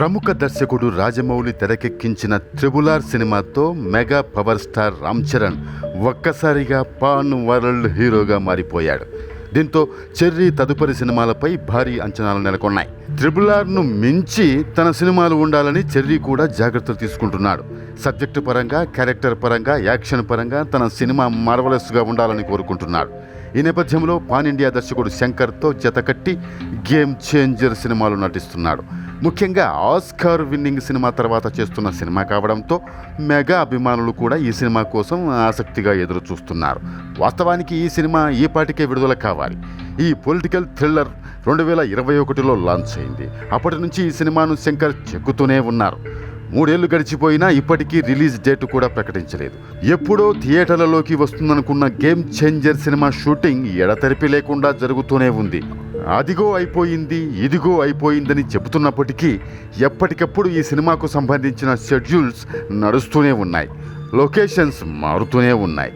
ప్రముఖ దర్శకుడు రాజమౌళి తెరకెక్కించిన త్రిబులార్ సినిమాతో mega power star Ram Charan ఒక్కసారిగా పాన్ వరల్డ్ హీరోగా మారిపోయాడు. దీంతో చెర్రీ తదుపరి సినిమాలపై భారీ అంచనాలు నెలకొన్నాయి. త్రిబులార్ను మించి తన సినిమాలు ఉండాలని చెర్రీ కూడా జాగ్రత్తలు తీసుకుంటున్నాడు. సబ్జెక్టు పరంగా క్యారెక్టర్ పరంగా యాక్షన్ పరంగా తన సినిమా మార్వలస్గా ఉండాలని కోరుకుంటున్నాడు. ఈ నేపథ్యంలో పాన్ ఇండియా దర్శకుడు శంకర్తో జతకట్టి గేమ్ చేంజర్ సినిమాలు నటిస్తున్నాడు. ముఖ్యంగా ఆస్కార్ విన్నింగ్ సినిమా తర్వాత చేస్తున్న సినిమా కావడంతో మెగా అభిమానులు కూడా ఈ సినిమా కోసం ఆసక్తిగా ఎదురు చూస్తున్నారు వాస్తవానికి ఈ సినిమా ఈ పాటికే విడుదల కావాలి. ఈ పొలిటికల్ థ్రిల్లర్ రెండు వేల ఇరవై ఒకటిలో లాంచ్ అయింది. అప్పటి నుంచి ఈ సినిమాను శంకర్ చెక్కుతూనే ఉన్నారు. మూడేళ్ళు గడిచిపోయినా ఇప్పటికీ రిలీజ్ డేట్ కూడా ప్రకటించలేదు. ఎప్పుడో థియేటర్లలోకి వస్తుందనుకున్న గేమ్ చేంజర్ సినిమా షూటింగ్ ఎడతెరిపి లేకుండా జరుగుతూనే ఉంది. అదిగో అయిపోయింది ఇదిగో అయిపోయిందని చెబుతున్నప్పటికీ ఎప్పటికప్పుడు ఈ సినిమాకు సంబంధించిన షెడ్యూల్స్ నడుస్తూనే ఉన్నాయి. లొకేషన్స్ మారుతూనే ఉన్నాయి.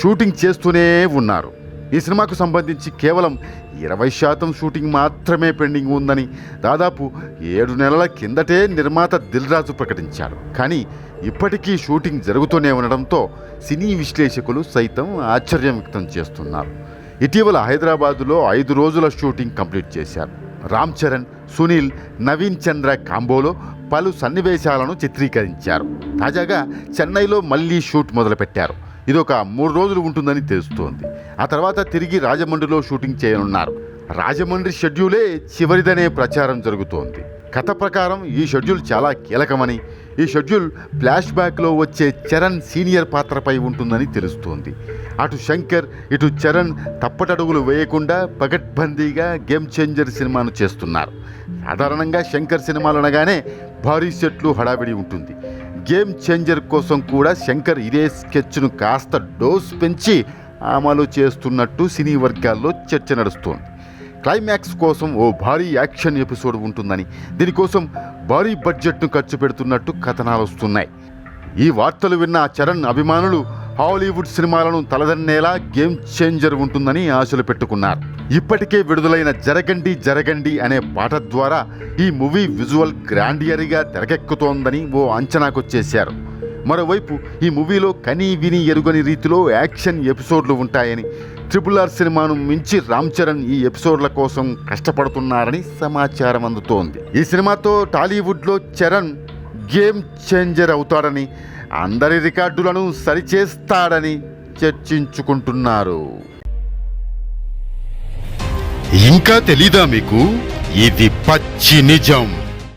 షూటింగ్ చేస్తూనే ఉన్నారు. ఈ సినిమాకు సంబంధించి కేవలం ఇరవై శాతం షూటింగ్ మాత్రమే పెండింగ్ ఉందని దాదాపు ఏడు నెలల కిందటే నిర్మాత దిల్ రాజు ప్రకటించాడు. కానీ ఇప్పటికీ షూటింగ్ జరుగుతూనే ఉండడంతో సినీ విశ్లేషకులు సైతం ఆశ్చర్యం వ్యక్తం చేస్తున్నారు. ఇటీవల హైదరాబాదులో ఐదు రోజుల షూటింగ్ కంప్లీట్ చేశారు. రామ్ చరణ్ సునీల్ నవీన్ చంద్ర కాంబోలో పలు సన్నివేశాలను చిత్రీకరించారు. తాజాగా చెన్నైలో మళ్ళీ షూట్ మొదలుపెట్టారు. ఇది ఒక మూడు రోజులు ఉంటుందని తెలుస్తోంది. ఆ తర్వాత తిరిగి రాజమండ్రిలో షూటింగ్ చేయనున్నారు. రాజమండ్రి షెడ్యూలే చివరిదనే ప్రచారం జరుగుతోంది. కథ ప్రకారం ఈ షెడ్యూల్ చాలా కీలకమని ఈ షెడ్యూల్ ఫ్లాష్ బ్యాక్లో వచ్చే చరణ్ సీనియర్ పాత్రపై ఉంటుందని తెలుస్తోంది. అటు శంకర్ ఇటు చరణ్ తప్పటడుగులు వేయకుండా పగట్బందీగా గేమ్ చేంజర్ సినిమాను చేస్తున్నారు. సాధారణంగా శంకర్ సినిమాలు అనగానే భారీ సెట్లు హడావిడి ఉంటుంది. గేమ్ చేంజర్ కోసం కూడా శంకర్ ఇదే స్కెచ్ను కాస్త డోస్ పెంచి అమలు చేస్తున్నట్టు సినీ వర్గాల్లో చర్చ నడుస్తోంది. క్లైమాక్స్ కోసం ఓ భారీ యాక్షన్ ఎపిసోడ్ ఉంటుందని దీనికోసం భారీ బడ్జెట్ను ఖర్చు పెడుతున్నట్టు కథనాలు వస్తున్నాయి. ఈ వార్తలు విన్న చరణ్ అభిమానులు హాలీవుడ్ సినిమాలను తలదన్నేలా గేమ్ చేంజర్ ఉంటుందని ఆశలు పెట్టుకున్నారు. ఇప్పటికే విడుదలైన జరగండి జరగండి అనే పాట ద్వారా ఈ మూవీ విజువల్ గ్రాండియర్గా తెరకెక్కుతోందని ఓ అంచనాకొచ్చేశారు మరోవైపు ఈ మూవీలో కనీ విని ఎరుగని రీతిలో యాక్షన్ ఎపిసోడ్లు ఉంటాయని ట్రిపుల్ ఆర్ సినిమాను మించి రామ్ చరణ్ ఈ ఎపిసోడ్ల కోసం కష్టపడుతున్నారని సమాచారం అందుతోంది ఈ సినిమాతో టాలీవుడ్లో చరణ్ గేమ్ చేంజర్ అవుతాడని అందరి రికార్డులను సరిచేస్తాడని చర్చించుకుంటున్నారు. ఇంకా తెలీదా మీకు? ఇది పచ్చి నిజం.